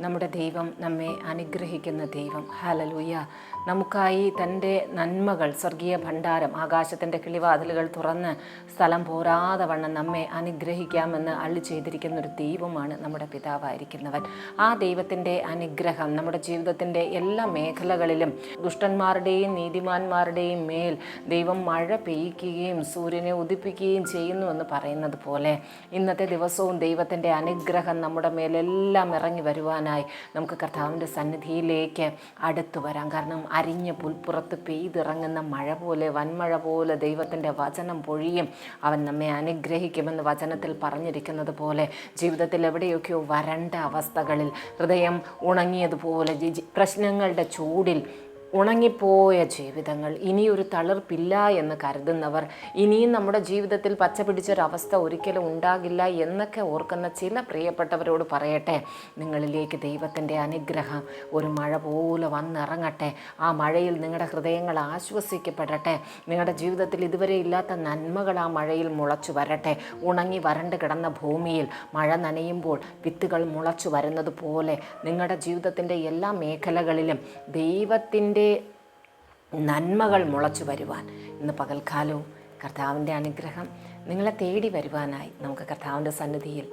നമ്മുടെ ദൈവം നമ്മെ അനുഗ്രഹിക്കുന്ന ദൈവം. ഹാലലൂയ നമുക്കായി തന്റെ നന്മകൾ സ്വർഗീയ ഭണ്ഡാരം ആകാശത്തിന്റെ കിളിവാതിലുകൾ തുറന്ന് സ്ഥലം പോരാതെ വണ്ണം നമ്മെ അനുഗ്രഹിക്കാമെന്ന് അള്ളി ചെയ്തിരിക്കുന്ന ഒരു ദൈവമാണ് നമ്മുടെ പിതാവായിരിക്കുന്നവൻ. ആ ദൈവത്തിന്റെ അനുഗ്രഹം നമ്മുടെ ജീവിതത്തിന്റെ എല്ലാ മേഖലകളിലും ദുഷ്ടന്മാരുടെയും നീതിമാന്മാരുടെയും മേൽ ദൈവം മഴ പെയ്യ്ക്കുകയും സൂര്യനെ ഉദിപ്പിക്കുകയും ചെയ്യുന്നു എന്ന് പറയുന്നത് പോലെ ഇന്നത്തെ ദിവസവും ദൈവത്തിന്റെ അനുഗ്രഹം നമ്മുടെ മേലെല്ലാം ഇറങ്ങി വരുവാനായി നമുക്ക് കർത്താവിന്റെ സന്നിധിയിലേക്ക് അടുത്തു വരാം. കാരണം അരിഞ്ഞ പുൽപ്പുറത്ത് പെയ്തിറങ്ങുന്ന മഴ പോലെ വൻമഴ പോലെ ദൈവത്തിന്റെ വചനം പൊഴിയും. അവൻ നമ്മെ അനുഗ്രഹിക്കുമെന്ന് വചനത്തിൽ പറഞ്ഞിരിക്കുന്നത് പോലെ ജീവിതത്തിൽ എവിടെയൊക്കെയോ വരണ്ട അവസ്ഥകളിൽ ഹൃദയം ഉണങ്ങിയതുപോലെ പ്രശ്നങ്ങളുടെ ചൂടിൽ ഉണങ്ങിപ്പോയ ജീവിതങ്ങൾ ഇനിയൊരു തളർപ്പില്ല എന്ന് കരുതുന്നവർ ഇനിയും നമ്മുടെ ജീവിതത്തിൽ പച്ച പിടിച്ചൊരവസ്ഥ ഒരിക്കലും ഉണ്ടാകില്ല എന്നൊക്കെ ഓർക്കുന്ന ചില പ്രിയപ്പെട്ടവരോട് പറയട്ടെ നിങ്ങളിലേക്ക് ദൈവത്തിന്റെ അനുഗ്രഹം ഒരു മഴ പോലെ വന്നിറങ്ങട്ടെ ആ മഴയിൽ നിങ്ങളുടെ ഹൃദയങ്ങൾ ആശ്വസിക്കപ്പെടട്ടെ നിങ്ങളുടെ ജീവിതത്തിൽ ഇതുവരെ ഇല്ലാത്ത നന്മകൾ ആ മഴയിൽ മുളച്ചു വരട്ടെ ഉണങ്ങി വരണ്ട് കിടന്ന ഭൂമിയിൽ മഴ നനയുമ്പോൾ വിത്തുകൾ മുളച്ചു വരുന്നത് പോലെ നിങ്ങളുടെ ജീവിതത്തിന്റെ എല്ലാ മേഖലകളിലും ദൈവത്തിന്റെ നന്മകൾ മുളച്ചു വരുവാൻ ഇന്ന് പകൽക്കാലവും കർത്താവിന്റെ അനുഗ്രഹം നിങ്ങളെ തേടി വരുവാനായി നമുക്ക് കർത്താവിന്റെ സന്നിധിയിൽ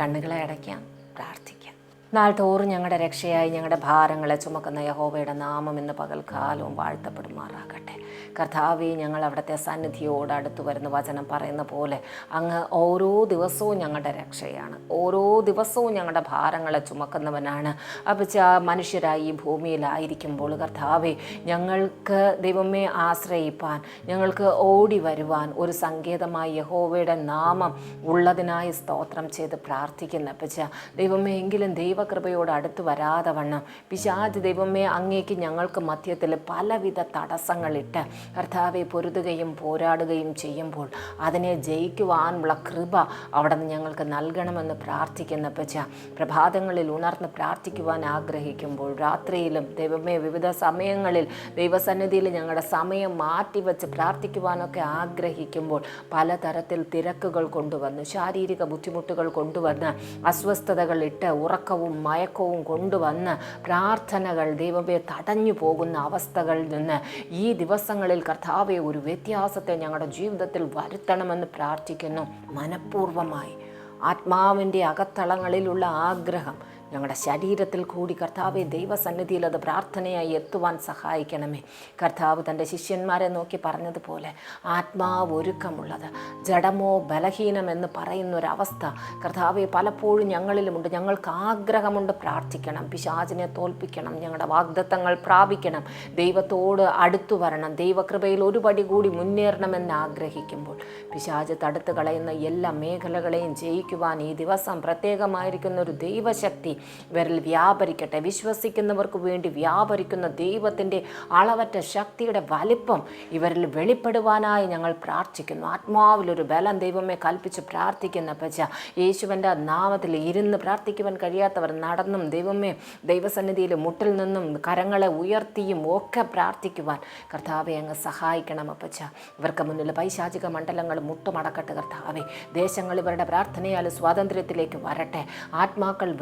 കണ്ണുകളെ അടയ്ക്കാം പ്രാർത്ഥിക്കാം. നാൾ തോറും ഞങ്ങളുടെ രക്ഷയായി ഞങ്ങളുടെ ഭാരങ്ങളെ ചുമക്കുന്ന യഹോവയുടെ നാമം ഇന്ന് പകൽക്കാലവും വാഴ്ത്തപ്പെടുമാറാകട്ടെ. കർത്താവെ ഞങ്ങൾ അവിടുത്തെ സന്നിധിയോട് അടുത്ത് വരുന്ന വചനം പറയുന്ന പോലെ അങ്ങ് ഓരോ ദിവസവും ഞങ്ങളുടെ രക്ഷയാണ്. ഓരോ ദിവസവും ഞങ്ങളുടെ ഭാരങ്ങളെ ചുമക്കുന്നവനാണ്. അപ്പച്ച മനുഷ്യരായി ഈ ഭൂമിയിലായിരിക്കുമ്പോൾ കർത്താവെ ഞങ്ങൾക്ക് ദൈവമേ ആശ്രയിപ്പാൻ ഞങ്ങൾക്ക് ഓടി വരുവാൻ ഒരു സങ്കേതമായി യഹോവയുടെ നാമം ഉള്ളതിനായി സ്തോത്രം ചെയ്ത് പ്രാർത്ഥിക്കുന്ന അപ്പച്ച. ദൈവമേ എങ്കിലും ദൈവകൃപയോട് അടുത്ത് വരാതെ വണ്ണം പിശാജ് ദൈവമേ അങ്ങേക്ക് ഞങ്ങൾക്ക് മധ്യത്തിൽ പലവിധ തടസ്സങ്ങളിട്ട് കർത്താവെ പൊരുതുകയും പോരാടുകയും ചെയ്യുമ്പോൾ അതിനെ ജയിക്കുവാനുള്ള കൃപ അവിടെ നിന്ന് ഞങ്ങൾക്ക് നൽകണമെന്ന് പ്രാർത്ഥിക്കുന്ന പച്ച പ്രഭാതങ്ങളിൽ ഉണർന്ന് പ്രാർത്ഥിക്കുവാൻ ആഗ്രഹിക്കുമ്പോൾ രാത്രിയിലും ദൈവമേ വിവിധ സമയങ്ങളിൽ ദൈവസന്നിധിയിൽ ഞങ്ങളുടെ സമയം മാറ്റിവെച്ച് പ്രാർത്ഥിക്കുവാനൊക്കെ ആഗ്രഹിക്കുമ്പോൾ പലതരത്തിൽ തിരക്കുകൾ കൊണ്ടുവന്ന് ശാരീരിക ബുദ്ധിമുട്ടുകൾ കൊണ്ടുവന്ന് അസ്വസ്ഥതകൾ ഇട്ട് ഉറക്കവും മയക്കവും കൊണ്ടുവന്ന് പ്രാർത്ഥനകൾ ദൈവമേ തടഞ്ഞു പോകുന്ന അവസ്ഥകളിൽ നിന്ന് ഈ ദിവസങ്ങളിൽ കർത്താവെ ഒരു വ്യത്യാസത്തെ ഞങ്ങളുടെ ജീവിതത്തിൽ വരുത്തണമെന്ന് പ്രാർത്ഥിക്കുന്നു മനഃപൂർവമായി. ആത്മാവിന്റെ അകത്തളങ്ങളിലുള്ള ആഗ്രഹം ഞങ്ങളുടെ ശരീരത്തിൽ കൂടി കർത്താവെ ദൈവസന്നിധിയിൽ അത് പ്രാർത്ഥനയായി എത്തുവാൻ സഹായിക്കണമേ. കർത്താവ് തന്റെ ശിഷ്യന്മാരെ നോക്കി പറഞ്ഞതുപോലെ ആത്മാവ് ഒരുക്കമുള്ളത് ജഡമോ ബലഹീനമെന്ന് പറയുന്ന ഒരവസ്ഥ കർത്താവെ പലപ്പോഴും ഞങ്ങളിലുമുണ്ട്. ഞങ്ങൾക്ക് ആഗ്രഹമുണ്ട് പ്രാർത്ഥിക്കണം പിശാചിനെ തോൽപ്പിക്കണം ഞങ്ങളുടെ വാഗ്ദത്തങ്ങൾ പ്രാപിക്കണം ദൈവത്തോട് അടുത്തു വരണം ദൈവകൃപയിൽ ഒരു പടി കൂടി മുന്നേറണമെന്ന് ആഗ്രഹിക്കുമ്പോൾ പിശാജ് തടുത്തു കളയുന്ന എല്ലാ മേഖലകളെയും ജയിക്കുവാൻ ഈ ദിവസം പ്രത്യേകമായിരിക്കുന്ന ഒരു ദൈവശക്തി ഇവരിൽ വ്യാപരിക്കട്ടെ. വിശ്വസിക്കുന്നവർക്ക് വേണ്ടി വ്യാപരിക്കുന്ന ദൈവത്തിന്റെ അളവറ്റ ശക്തിയുടെ വലിപ്പം ഇവരിൽ വെളിപ്പെടുവാനായി ഞങ്ങൾ പ്രാർത്ഥിക്കുന്നു. ആത്മാവിലൊരു ബലം ദൈവമേ കൽപ്പിച്ച് പ്രാർത്ഥിക്കുന്ന പച്ച യേശുവിന്റെ നാമത്തിൽ ഇരുന്ന് പ്രാർത്ഥിക്കുവാൻ കഴിയാത്തവർ നടന്നും ദൈവമേ ദൈവസന്നിധിയിൽ മുട്ടിൽ നിന്നും കരങ്ങളെ ഉയർത്തിയും ഒക്കെ പ്രാർത്ഥിക്കുവാൻ കർത്താവെ അങ്ങ് സഹായിക്കണം അപ്പച്ച. ഇവർക്ക് മുന്നിൽ പൈശാചിക മണ്ഡലങ്ങൾ മുട്ടുമടക്കട്ടെ കർത്താവെ. ദേശങ്ങൾ ഇവരുടെ പ്രാർത്ഥനയാൽ സ്വാതന്ത്ര്യത്തിലേക്ക് വരട്ടെ. ആത്മാക്കൾ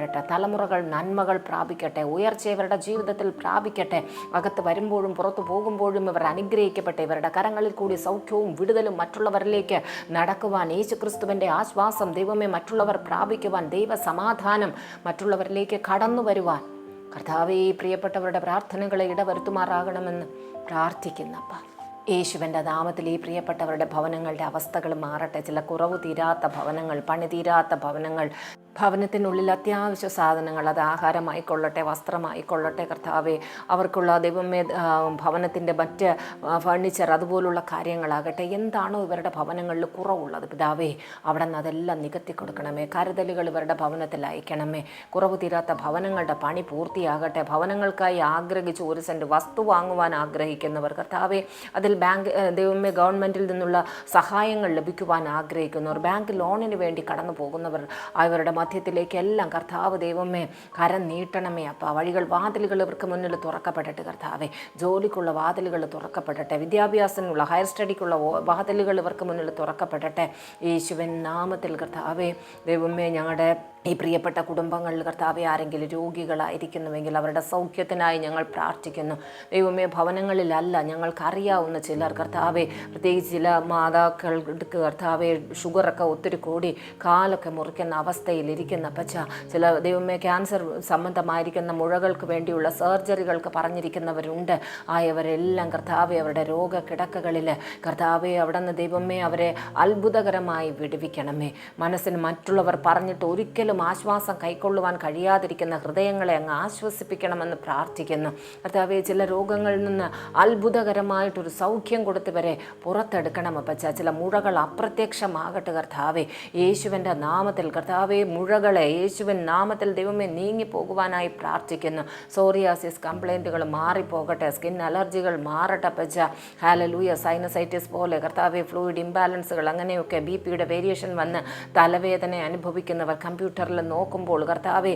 വിടുവിക്കപ്പെടട്ടെ തലമുറകൾ നന്മകൾ പ്രാപിക്കട്ടെ. ഉയർച്ച ഇവരുടെ ജീവിതത്തിൽ പ്രാപിക്കട്ടെ. അകത്ത് വരുമ്പോഴും പുറത്തു പോകുമ്പോഴും ഇവർ അനുഗ്രഹിക്കട്ടെ ഇവരുടെ കരങ്ങളിൽ കൂടി സൗഖ്യവും വിടുതലും മറ്റുള്ളവരിലേക്ക് നടക്കുവാൻ യേശു ക്രിസ്തുവിന്റെ ആശ്വാസം ദൈവമേ മറ്റുള്ളവർ പ്രാപിക്കുവാൻ ദൈവ സമാധാനം മറ്റുള്ളവരിലേക്ക് കടന്നു വരുവാൻ കർത്താവേ പ്രിയപ്പെട്ടവരുടെ പ്രാർത്ഥനകളെ ഇടവരുത്തുമാറാകണമെന്ന് പ്രാർത്ഥിക്കുന്നപ്പ യേശുവിന്റെ നാമത്തിൽ ഈ പ്രിയപ്പെട്ടവരുടെ ഭവനങ്ങളുടെ അവസ്ഥകൾ മാറട്ടെ. ചില കുറവ് തീരാത്ത ഭവനങ്ങൾ പണി തീരാത്ത ഭവനങ്ങൾ ഭവനത്തിനുള്ളിൽ അത്യാവശ്യ സാധനങ്ങൾ അത് ആഹാരമായിക്കൊള്ളട്ടെ വസ്ത്രമായിക്കൊള്ളട്ടെ കർത്താവെ അവർക്കുള്ള ദൈവമേ ഭവനത്തിന്റെ മറ്റ് ഫർണിച്ചർ അതുപോലുള്ള കാര്യങ്ങളാകട്ടെ എന്താണോ ഇവരുടെ ഭവനങ്ങളിൽ കുറവുള്ളത് പിതാവേ അവിടെ നിന്ന് അതെല്ലാം നികത്തി കൊടുക്കണമേ കരുതലുകൾ ഇവരുടെ ഭവനത്തിൽ അയക്കണമേ കുറവ് തീരാത്ത ഭവനങ്ങളുടെ പണി പൂർത്തിയാകട്ടെ ഭവനങ്ങൾക്കായി ആഗ്രഹിച്ച് ഒരു സെന്റ് വസ്തു വാങ്ങുവാൻ ആഗ്രഹിക്കുന്നവർ കർത്താവെ അതിൽ ബാങ്ക് ദൈവമേ ഗവൺമെന്റിൽ നിന്നുള്ള സഹായങ്ങൾ ലഭിക്കുവാൻ ആഗ്രഹിക്കുന്നവർ ബാങ്ക് ലോണിന് വേണ്ടി കടന്നു പോകുന്നവർ അവരുടെ മധ്യത്തിലേക്ക് എല്ലാം കർത്താവ് ദൈവമേ കരം നീട്ടണമേ. അപ്പ വഴികൾ വാതിലുകൾ ഇവർക്ക് മുന്നിൽ തുറക്കപ്പെടട്ടെ കർത്താവെ. ജോലിക്കുള്ള വാതിലുകൾ തുറക്കപ്പെടട്ടെ. വിദ്യാഭ്യാസത്തിനുള്ള ഹയർ സ്റ്റഡിക്കുള്ള വാതിലുകൾ ഇവർക്ക് മുന്നിൽ തുറക്കപ്പെടട്ടെ. യേശുവൻ നാമത്തിൽ കർത്താവേ ദൈവമേ ഞങ്ങളുടെ ഈ പ്രിയപ്പെട്ട കുടുംബങ്ങളിൽ കർത്താവെ ആരെങ്കിലും രോഗികളായിരിക്കുന്നുവെങ്കിൽ അവരുടെ സൗഖ്യത്തിനായി ഞങ്ങൾ പ്രാർത്ഥിക്കുന്നു. ദൈവമേ ഭവനങ്ങളിലല്ല ഞങ്ങൾക്കറിയാവുന്ന ചിലർ കർത്താവെ പ്രത്യേകിച്ച് ചില മാതാക്കൾക്ക് കർത്താവെ ഷുഗറൊക്കെ ഒത്തിരി കൂടി കാലൊക്കെ മുറിക്കുന്ന അവസ്ഥയിലിരിക്കുന്ന പച്ച ചില ദൈവമേ ക്യാൻസർ സംബന്ധമായിരിക്കുന്ന മുഴകൾക്ക് വേണ്ടിയുള്ള സർജറികൾക്ക് പറഞ്ഞിരിക്കുന്നവരുണ്ട്. ആയവരെല്ലാം കർത്താവെ അവരുടെ രോഗകിടക്കകളിൽ കർത്താവെ അവിടെ നിന്ന് ദൈവമേ അവരെ അത്ഭുതകരമായി വിടുവിക്കണമേ. മനസ്സിന് മറ്റുള്ളവർ പറഞ്ഞിട്ട് ഒരിക്കലും ആശ്വാസം കൈക്കൊള്ളുവാൻ കഴിയാതിരിക്കുന്ന ഹൃദയങ്ങളെ അങ്ങ് ആശ്വസിപ്പിക്കണമെന്ന് പ്രാർത്ഥിക്കുന്നു. കർത്താവെ ചില രോഗങ്ങളിൽ നിന്ന് അത്ഭുതകരമായിട്ടൊരു സൗഖ്യം കൊടുത്തവരെ പുറത്തെടുക്കണം അപ്പച്ച ചില മുഴകൾ അപ്രത്യക്ഷമാകട്ടെ കർത്താവെ. യേശുവിന്റെ നാമത്തിൽ കർത്താവെ മുഴകളെ യേശുവിൻ നാമത്തിൽ ദൈവമേ നീങ്ങിപ്പോകുവാനായി പ്രാർത്ഥിക്കുന്നു. സോറിയാസിസ് കംപ്ലൈന്റുകൾ മാറിപ്പോകട്ടെ സ്കിൻ അലർജികൾ മാറട്ടെ അപ്പച്ച ഹാലലൂയ സൈനസൈറ്റിസ് പോലെ കർത്താവെ ഫ്ലൂയിഡ് ഇംബാലൻസുകൾ അങ്ങനെയൊക്കെ ബി പിയുടെ വേരിയേഷൻ വന്ന് തലവേദന അനുഭവിക്കുന്നവർ കമ്പ്യൂട്ടറിൽ നോക്കുമ്പോൾ കർത്താവെ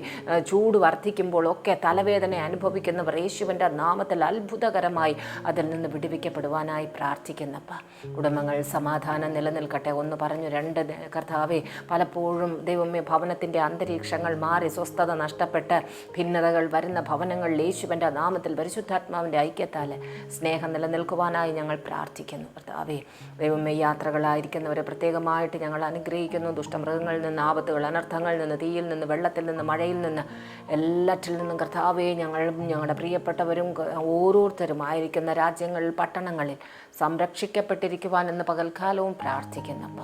ചൂട് വർദ്ധിക്കുമ്പോൾ ഒക്കെ തലവേദന അനുഭവിക്കുന്നവർ യേശുവിന്റെ നാമത്തിൽ അത്ഭുതകരമായി അതിൽ നിന്ന് വിടുവിക്കപ്പെടുവാനായി പ്രാർത്ഥിക്കുന്നപ്പ. കുടുംബങ്ങൾ സമാധാനം നിലനിൽക്കട്ടെ ഒന്ന് പറഞ്ഞു രണ്ട് കർത്താവെ പലപ്പോഴും ദൈവമേ ഭവനത്തിന്റെ അന്തരീക്ഷങ്ങൾ മാറി സ്വസ്ഥത നഷ്ടപ്പെട്ട് ഭിന്നതകൾ വരുന്ന ഭവനങ്ങളിൽ യേശുവിന്റെ നാമത്തിൽ പരിശുദ്ധാത്മാവിന്റെ ഐക്യത്താൽ സ്നേഹം നിലനിൽക്കുവാനായി ഞങ്ങൾ പ്രാർത്ഥിക്കുന്നു. കർത്താവെ ദൈവമേ യാത്രകളായിരിക്കുന്നവരെ പ്രത്യേകമായിട്ട് ഞങ്ങൾ അനുഗ്രഹിക്കുന്നു. ദുഷ്ടമൃഗങ്ങളിൽ നിന്ന് ആപത്തുകൾ അനർത്ഥങ്ങളിൽ നിന്ന് തീയിൽ നിന്ന് വെള്ളത്തിൽ നിന്ന് മഴയിൽ നിന്ന് എല്ലാറ്റിൽ നിന്നും കർത്താവെ ഞങ്ങളും ഞങ്ങളുടെ പ്രിയപ്പെട്ടവരും ഓരോരുത്തരും ആയിരിക്കുന്ന രാജ്യങ്ങളിൽ പട്ടണങ്ങളിൽ സംരക്ഷിക്കപ്പെട്ടിരിക്കുവാൻ എന്ന് പകൽക്കാലവും പ്രാർത്ഥിക്കുന്നപ്പ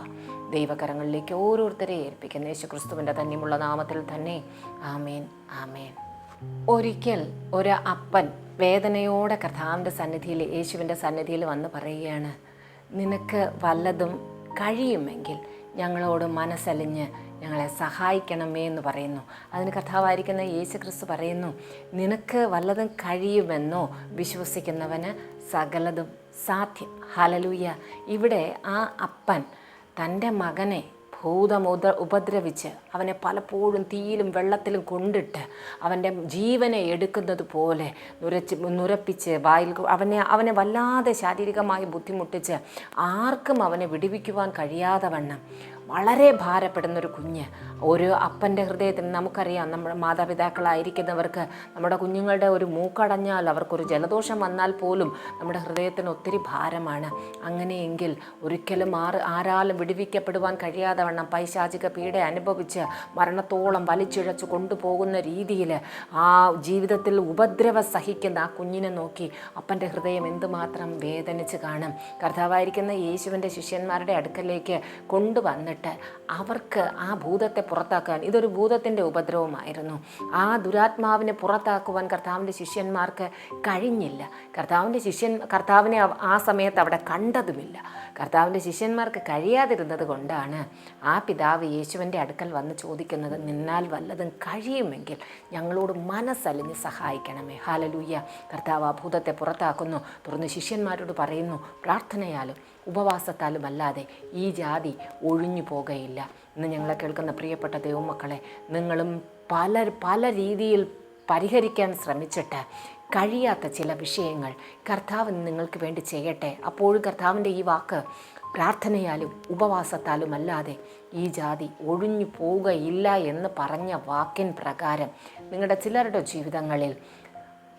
ദൈവകരങ്ങളിലേക്ക് ഓരോരുത്തരെ ഏൽപ്പിക്കുന്ന. യേശു ക്രിസ്തുവിന്റെ തന്നെയുള്ള നാമത്തിൽ തന്നെ ആമേൻ ആമേൻ. ഒരിക്കൽ ഒരു അപ്പൻ വേദനയോടെ കർത്താവിന്റെ സന്നിധിയിൽ യേശുവിന്റെ സന്നിധിയിൽ വന്ന് പറയുകയാണ് നിനക്ക് വല്ലതും കഴിയുമെങ്കിൽ ഞങ്ങളോട് മനസ്സലിഞ്ഞ് ഞങ്ങളെ സഹായിക്കണമേ എന്ന് പറയുന്നു. അതിന് കഥാവായിരിക്കുന്ന യേശു ക്രിസ്തു പറയുന്നു നിനക്ക് വല്ലതും കഴിയുമെന്നോ വിശ്വസിക്കുന്നവന് സകലതും സാധ്യം. ഹലലൂയ ഇവിടെ ആ അപ്പൻ തന്റെ മകനെ ഭൂതമുത ഉപദ്രവിച്ച് അവനെ പലപ്പോഴും തീയിലും വെള്ളത്തിലും കൊണ്ടിട്ട് അവന്റെ ജീവനെ എടുക്കുന്നത് പോലെ നുരച്ച് നുരപ്പിച്ച് വായിൽ അവനെ അവനെ വല്ലാതെ ശാരീരികമായി ബുദ്ധിമുട്ടിച്ച് ആർക്കും അവനെ വിടുവിക്കുവാൻ കഴിയാതെ വണ്ണം വളരെ ഭാരപ്പെടുന്ന ഒരു കുഞ്ഞ്. ഒരു അപ്പന്റെ ഹൃദയത്തിന് നമുക്കറിയാം നമ്മുടെ മാതാപിതാക്കളായിരിക്കുന്നവർക്ക് നമ്മുടെ കുഞ്ഞുങ്ങളുടെ ഒരു മൂക്കടഞ്ഞാൽ അവർക്കൊരു ജലദോഷം വന്നാൽ പോലും നമ്മുടെ ഹൃദയത്തിന് ഒത്തിരി ഭാരമാണ്. അങ്ങനെയെങ്കിൽ ഒരിക്കലും ആറ് ആരാലും വിടുവിക്കപ്പെടുവാൻ കഴിയാതെ വണ്ണം പൈശാചിക പീഡ അനുഭവിച്ച് മരണത്തോളം വലിച്ചിഴച്ച് കൊണ്ടുപോകുന്ന രീതിയിൽ ആ ജീവിതത്തിൽ ഉപദ്രവ സഹിക്കുന്ന ആ കുഞ്ഞിനെ നോക്കി അപ്പന്റെ ഹൃദയം എന്തുമാത്രം വേദനിച്ച് കാണും. കർത്താവായിരിക്കുന്ന യേശുവിന്റെ ശിഷ്യന്മാരുടെ അടുക്കലേക്ക് കൊണ്ടുവന്നിട്ട് അവർക്ക് ആ ഭൂതത്തെ പുറത്താക്കാൻ ഇതൊരു ഭൂതത്തിന്റെ ഉപദ്രവമായിരുന്നു. ആ ദുരാത്മാവിനെ പുറത്താക്കുവാൻ കർത്താവിന്റെ ശിഷ്യന്മാർക്ക് കഴിഞ്ഞില്ല. കർത്താവിന്റെ ശിഷ്യൻ കർത്താവിനെ ആ സമയത്ത് അവിടെ കണ്ടതുമില്ല. കർത്താവിന്റെ ശിഷ്യന്മാർക്ക് കഴിയാതിരുന്നത് കൊണ്ടാണ് ആ പിതാവ് യേശുവിന്റെ അടുക്കൽ വന്ന് ചോദിക്കുന്നത് നിന്നാൽ വല്ലതും കഴിയുമെങ്കിൽ ഞങ്ങളോട് മനസ്സലിഞ്ഞ് സഹായിക്കണമേ. ഹാലലൂയ്യ കർത്താവ് ആ ഭൂതത്തെ പുറത്താക്കുന്നു. തുറന്ന് ശിഷ്യന്മാരോട് പറയുന്നു പ്രാർത്ഥനയാലും ഉപവാസത്താലും അല്ലാതെ ഈ ജാതി ഒഴിഞ്ഞു പോകുകയില്ല. ഇന്ന് ഞങ്ങളെ കേൾക്കുന്ന പ്രിയപ്പെട്ട ദൈവമക്കളെ നിങ്ങളും പല പല രീതിയിൽ പരിഹരിക്കാൻ ശ്രമിച്ചിട്ട് കഴിയാത്ത ചില വിഷയങ്ങൾ കർത്താവ് നിങ്ങൾക്ക് വേണ്ടി ചെയ്യട്ടെ. അപ്പോഴും കർത്താവിന്റെ ഈ വാക്ക് പ്രാർത്ഥനയാലും ഉപവാസത്താലും അല്ലാതെ ഈ ജാതി ഒഴിഞ്ഞു പോവുകയില്ല എന്ന് പറഞ്ഞ വാക്കിൻ പ്രകാരം നിങ്ങളുടെ ചിലരുടെ ജീവിതങ്ങളിൽ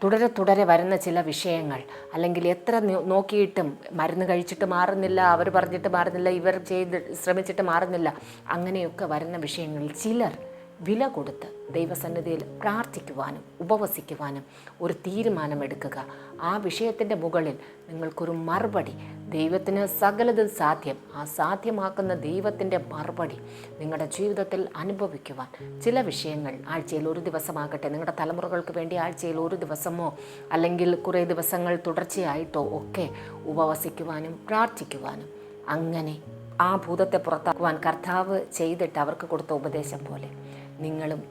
തുടരെ തുടരെ വരുന്ന ചില വിഷയങ്ങൾ അല്ലെങ്കിൽ എത്ര നോക്കിയിട്ടും മരുന്ന് കഴിച്ചിട്ട് മാറുന്നില്ല അവർ പറഞ്ഞിട്ട് മാറുന്നില്ല ഇവർ ചെയ്ത് ശ്രമിച്ചിട്ട് മാറുന്നില്ല അങ്ങനെയൊക്കെ വരുന്ന വിഷയങ്ങളിൽ ചിലർ വില കൊടുത്ത് ദൈവസന്നിധിയിൽ പ്രാർത്ഥിക്കുവാനും ഉപവസിക്കുവാനും ഒരു തീരുമാനമെടുക്കുക. ആ വിഷയത്തിന്റെ മുകളിൽ നിങ്ങൾക്കൊരു മറുപടി. ദൈവത്തിന് സകലതും സാധ്യം. ആ സാധ്യമാക്കുന്ന ദൈവത്തിന്റെ മറുപടി നിങ്ങളുടെ ജീവിതത്തിൽ അനുഭവിക്കുവാൻ. ചില വിഷയങ്ങൾ ആഴ്ചയിൽ ഒരു ദിവസമാകട്ടെ നിങ്ങളുടെ തലമുറകൾക്ക് വേണ്ടി ആഴ്ചയിൽ ഒരു ദിവസമോ അല്ലെങ്കിൽ കുറേ ദിവസങ്ങൾ തുടർച്ചയായിട്ടോ ഒക്കെ ഉപവസിക്കുവാനും പ്രാർത്ഥിക്കുവാനും. അങ്ങനെ ആ ഭൂതത്തെ പുറത്താക്കുവാൻ കർത്താവ് ചെയ്തിട്ട് അവർക്ക് കൊടുത്ത ഉപദേശം പോലെ. നിങ്ങളും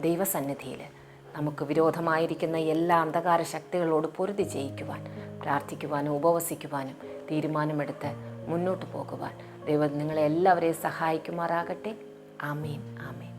ദൈവസന്നിധിയിൽ നമുക്ക് വിരോധമായിരിക്കുന്ന എല്ലാ അന്ധകാര ശക്തികളോട് പൊരുതി ജയിക്കുവാൻ പ്രാർത്ഥിക്കുവാനും ഉപവസിക്കുവാനും തീരുമാനമെടുത്ത് മുന്നോട്ട് പോകുവാൻ ദൈവം നിങ്ങളെ എല്ലാവരെയും സഹായിക്കുമാറാകട്ടെ. ആമീൻ ആമീൻ.